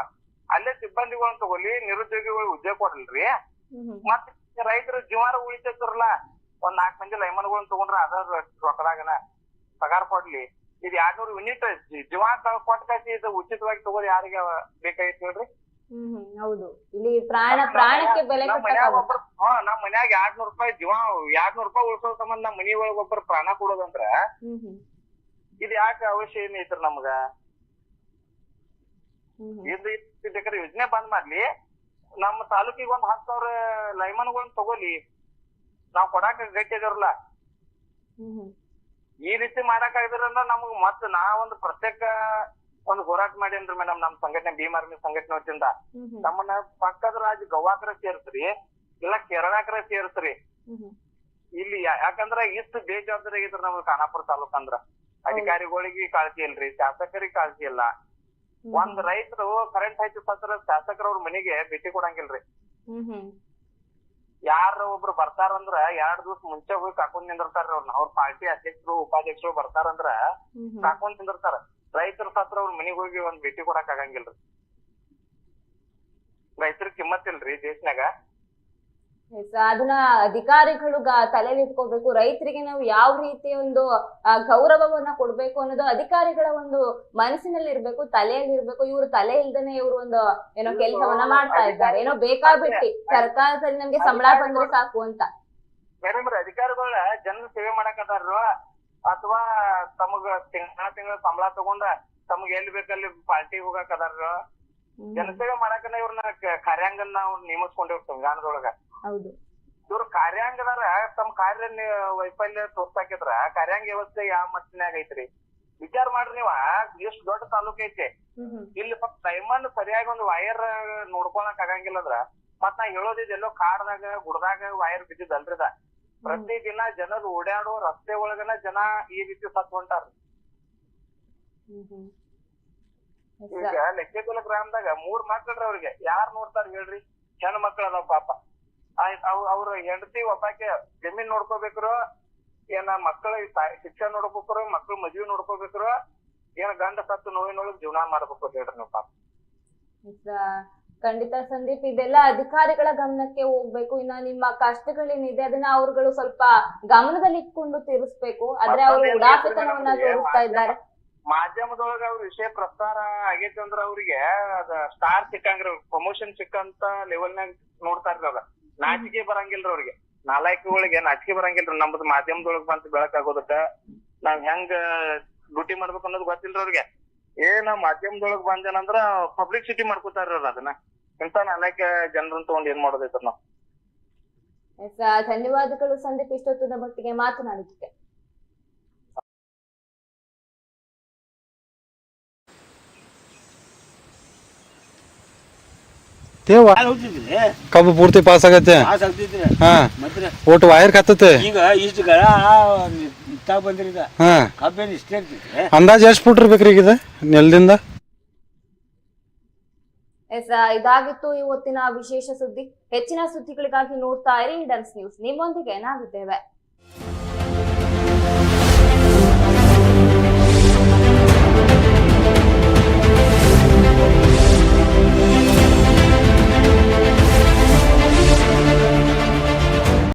ಅಲ್ಲೇ ಸಿಬ್ಬಂದಿಗಳನ್ನ ತಗೊಳ್ಳಿ ನಿರುದ್ಯೋಗಿಗಳು ಉದ್ಯೋಗ ಕೊಡಲ್ರಿ. ಮತ್ ರೈತರ ಜೀವಾರ ಉಳಿತೈತ್ರಲ್ಲ ಒಂದ್ ನಾಲ್ಕ್ ಮಂದಿ ಲೈಮನ್ಗಳನ್ನ ತಗೊಂಡ್ರ ಅದ ರೊಕ್ಕದಾಗನ ಪಗಾರ ಕೊಡ್ಲಿ. ಇದು ಎರಡ್ನೂರು ಯೂನಿಟ್ ಜೀವಾ ಕೊಟ್ಟ ಇದು ಉಚಿತವಾಗಿ ತಗೋರಿ ಯಾರಿಗೆ ಬೇಕಾಗಿತ್ತು ಹೇಳ್ರಿ? ಹ್ಮ್ ಹ್ಮ್ ಹೌದು. ಇಲ್ಲಿ ಪ್ರಾಣ ಪ್ರಾಣಕ್ಕೆ ಬೆಲೆ ನಮ್ ಮನ್ಯಾಗ ಹಾ ನಮ್ ಮನ್ಯಾಗ ಎರಡ್ನೂರ್ ರೂಪಾಯಿ ಜೀವಾ ಎರಡ್ನೂರ್ ರೂಪಾಯಿ ಉಳ್ಸೋ ಸಂಬಂಧ ನಮ್ ಮನಿ ಒಳಗ ಒಬ್ಬರು ಪ್ರಾಣ ಕೊಡೋದಂದ್ರ ಇದು ಯಾಕೆ ಅವಶ್ಯ ಏನ್ ಐತ್ರಿ ನಮ್ಗ? ಇದು ಬೇಕಾದ್ರೆ ಯೋಜನೆ ಬಂದ್ ಮಾಡ್ಲಿ. ನಮ್ಮ ತಾಲೂಕಿಗೆ ಒಂದ್ ಹತ್ತು ಸಾವಿರ ಲೈಮನ್ಗಳನ್ನ ತಗೋಲಿ. ನಾವ್ ಕೊಡಾಕ ಗಟ್ಟಿ ಹ್ಮ್. ಈ ರೀತಿ ಮಾಡಕ್ ಆಗಿದ್ರಂದ್ರ ನಮ್ಗ್ ಮತ್ ನಾ ಒಂದು ಪ್ರತ್ಯೇಕ ಒಂದು ಹೋರಾಟ ಮಾಡೇನ್ರಿ ಮೇಡಮ್ ನಮ್ ಸಂಘಟನೆ ಭೀಮ್ ಆರ್ಮಿ ಸಂಘಟನೆ ವತಿಯಿಂದ. ನಮ್ಮನ್ನ ಪಕ್ಕದ ರಾಜ್ಯ ಗೋವಾಕರ ಸೇರ್ಸ್ರಿ ಇಲ್ಲ ಕೇರಳಾಕರ ಸೇರ್ಸ್ರಿ. ಇಲ್ಲಿ ಯಾಕಂದ್ರ ಇಷ್ಟು ಬೇಜವಾಬ್ದಾರಿ ಆಗಿದ್ರ ನಮ್ಗೆ ಖಾನಾಪುರ ತಾಲೂಕ್ ಅಂದ್ರ ಅಧಿಕಾರಿಗಳಿಗೆ ಕಾಳಜಿ ಇಲ್ರಿ ಶಾಸಕರಿಗೆ ಕಾಳಜಿ ಇಲ್ಲ. ಒಂದ್ ರೈತರು ಕರೆಂಟ್ ಹಚ್ಚಿ ಸತ್ರ ಶಾಸಕರ ಅವ್ರ ಮನೆಗೆ ಭೇಟಿ ಕೊಡಂಗಿಲ್ರಿ. ಯಾರ ಒಬ್ರು ಬರ್ತಾರಂದ್ರ ಎರಡ್ ದಿವಸ ಮುಂಚೆ ಹೋಗಿ ಕಾಕೊಂಡ್ ನಿಂದಿರ್ತಾರ ಅವ್ರನ್ನ ಅವ್ರ ಪಾರ್ಟಿ ಅಧ್ಯಕ್ಷರು ಉಪಾಧ್ಯಕ್ಷರು ಬರ್ತಾರಂದ್ರ ಕಾಕೊಂಡ್ ನಿಂದಿರ್ತಾರ. ರೈತರ ಸತ್ರ ಅವ್ರ ಮನಿಗ್ ಹೋಗಿ ಒಂದ್ ಭೇಟಿ ಕೊಡಕ್ ಆಗಂಗಿಲ್ರಿ. ರೈತರ ಕಿಮ್ಮತ್ ಇಲ್ರಿ ದೇಶನಾಗ ಅದನ್ನ ಅಧಿಕಾರಿಗಳು ಗ- ತಲೆಯಲ್ಲಿ ಇಟ್ಕೋಬೇಕು. ರೈತರಿಗೆ ನಾವು ಯಾವ ರೀತಿ ಒಂದು ಗೌರವವನ್ನ ಕೊಡ್ಬೇಕು ಅನ್ನೋದು ಅಧಿಕಾರಿಗಳ ಒಂದು ಮನಸ್ಸಿನಲ್ಲಿ ಇರ್ಬೇಕು ತಲೆಯಲ್ಲಿ ಇರ್ಬೇಕು. ಇವ್ರು ತಲೆ ಇಲ್ದೇನೆ ಇವ್ರು ಒಂದು ಏನೋ ಕೆಲಸವನ್ನ ಮಾಡ್ತಾ ಇದ್ದಾರೆ. ಏನೋ ಬೇಕಾಬಿಟ್ಟಿ. ಸರ್ಕಾರದಲ್ಲಿ ನಮ್ಗೆ ಸಂಬಳ ಬಂದ್ರೆ ಸಾಕು ಅಂತ. ಮೇಡಮ್ ಅಧಿಕಾರಿಗಳ ಜನರ ಸೇವೆ ಮಾಡಕತ್ತಾರ ಅಥವಾ ತಮಗ ತಿಂಗಳ ತಿಂಗಳ ಸಂಬಳ ತಗೊಂಡ ತಮಗ್ ಎಲ್ಲಿ ಬೇಕಲ್ಲಿ ಪಾರ್ಟಿ ಹೋಗಕ್ ಅದಾರ ಜನಸೇವೆ ಮಾಡಕನ ಇವ್ರನ್ನ ಕಾರ್ಯಾಂಗನ್ನ ಕಾರ್ಯಾಂಗನ ನಾವು ನೇಮಿಸ್ಕೊಂಡಿವ್ ಸಂವಿಧಾನದೊಳಗ ಹೌದು. ಇವ್ರ ಕಾರ್ಯಾಂಗದಾರ ತಮ್ಮ ಕಾರ್ಯ ವೈಫಲ್ಯ ತೋರ್ಸಾಕಿದ್ರ ಕಾರ್ಯಾಂಗ ವ್ಯವಸ್ಥೆ ಯಾವ ಮಟ್ಟನ್ಯಾಗ ಐತ್ರಿ? ವಿಚಾರ ಮಾಡ್ರಿ ನೀವ ಎಷ್ಟ್ ದೊಡ್ಡ ತಾಲೂಕ್ ಐತಿ. ಇಲ್ಲಿ ಸ್ವಲ್ಪ ಟೈಮನ್ ಸರಿಯಾಗಿ ಒಂದು ವೈರ್ ನೋಡ್ಕೊಳಕ್ ಆಗಂಗಿಲ್ಲ ಅಂದ್ರ ಮತ್ ನಾ ಹೇಳೋದಿದ್ ಎಲ್ಲೋ ಕಾಡ್ದಾಗ ಗುಡ್ದಾಗ ವೈರ್ ಬಿದ್ದಿದ್ದಲ್ರಿದ ಪ್ರತಿ ದಿನ ಜನರು ಓಡಾಡೋ ರಸ್ತೆ ಒಳಗನ ಜನ ಈ ರೀತಿ ಸತ್ ಹೊಂಟಾರ. ಈಗ ಲೆಕ್ಕೇಕುಲ ಗ್ರಾಮದಾಗ ಮೂರ್ ಮಕ್ಳ್ರಿ ಅವ್ರಿಗೆ. ಯಾರ್ ನೋಡ್ತಾರ ಹೇಳ್ರಿ? ಹೆಣ್ ಮಕ್ಳ ಅದಾವ ಪಾಪ. ಅವ್ ಅವ್ರ ಹೆಂಡತಿ ಒಬ್ಬಾಕೆ ಜಮೀನ್ ನೋಡ್ಕೋಬೇಕ್ರು ಏನ ಮಕ್ಕಳ ಶಿಕ್ಷಣ ನೋಡ್ಬೇಕ್ರು ಮಕ್ಳ ಮದ್ವಿ ನೋಡ್ಕೋಬೇಕ್ರು ಏನ ಗಂಡ ಸತ್ತು ನೋವಿನೊಳಗ್ ಜೀವನ ಮಾಡ್ಬೇಕು ಹೇಳ್ರಿ ನೀವು ಪಾಪ. ಖಂಡಿತ ಸಂದೀಪ್ ಇದೆಲ್ಲ ಅಧಿಕಾರಿಗಳ ಗಮನಕ್ಕೆ ಹೋಗ್ಬೇಕು. ಇನ್ನ ನಿಮ್ಮ ಕಷ್ಟಗಳೇನಿದೆ ಅದನ್ನ ಅವ್ರುಗಳು ಸ್ವಲ್ಪ ಗಮನದಲ್ಲಿ ಇಟ್ಕೊಂಡು ತೀರಿಸ್ಬೇಕು. ಆದ್ರೆ ಅವರು ಉಡಾಫಿತನವನ್ನ ತೋರಿಸ್ತಾ ಇದ್ದಾರೆ. ಮಾಧ್ಯಮದೊಳಗ ಅವ್ರ ವಿಷಯ ಪ್ರಸಾರ ಆಗೈತಿ ಅಂದ್ರ ಅವ್ರಿಗೆ ಅದ ಸ್ಟಾರ್ ಸಿಕ್ಕಂಗ್ರ ಪ್ರಮೋಷನ್ ಸಿಕ್ಕಂತ ಲೆವೆಲ್ನಾಗ ನೋಡ್ತಾರ್ರಿ ಅವ್ರ. ನಾಚಿಕೆ ಬರಂಗಿಲ್ರಿ ಅವ್ರಿಗೆ. ನಾಲಾಯಕಗಳಿಗೆ ನಾಚಿಕೆ ಬರಂಗಿಲ್ರಿ ನಮ್ದು ಮಾಧ್ಯಮದೊಳಗ್ ಬಂತ ಬೆಳಕಾಗೋದಕ್ಕ. ನಾವ್ ಹೆಂಗ ಡ್ಯೂಟಿ ಮಾಡ್ಬೇಕು ಅನ್ನೋದು ಗೊತ್ತಿಲ್ರಿ ಅವ್ರಿಗೆ. ಏನ ಮಾಧ್ಯಮದೊಳಗ್ ಬಂದೇನಂದ್ರ ಪಬ್ಲಿಕ್ ಸಿಟಿ ಅವ್ರ ಅದನ್ನ. ಇಂತ ನಾಲ್ಕ ಜನರನ್ನ ತಗೊಂಡ್ ಏನ್ ಮಾಡೋದೈತ್ರ ನಾವ್. ಧನ್ಯವಾದಗಳು ಸಂದೀಪ್ ಇಷ್ಟೊತ್ತು ಮಟ್ಟಿಗೆ ಮಾತನಾಡಿದ್ದಕ್ಕೆ. ತೇವ ಕಬ್ಬು ಪೂರ್ತಿ ಪಾಸ್ ಆಗತ್ತೆ. ಹಾ. ಮತ್ತೆ? ಒಟ್ಟು ವೈರ್ ಕತ್ತತೆ ಈಗ ಇಷ್ಟು ಗಳ ಹಾ. ಕಬ್ಬೇನು ಇಷ್ಟೇ ಇರ್ತಿದ್ರಿ ಅಂದಾಜ್ ಎಷ್ಟು ಫುಟ್ ಇರ್ಬೇಕ್ರಿ ಈಗ ಇದು ನೆಲದಿಂದ? ಎಸ್ ಇದಾಗಿತ್ತು ಇವತ್ತಿನ ವಿಶೇಷ ಸುದ್ದಿ. ಹೆಚ್ಚಿನ ಸುದ್ದಿಗಳಿಗಾಗಿ ನೋಡ್ತಾ ಇರಿ ಡನ್ಸ್ ನ್ಯೂಸ್ ನಿಮ್ಮೊಂದಿಗೆ ನಾವಿದ್ದೇವೆ.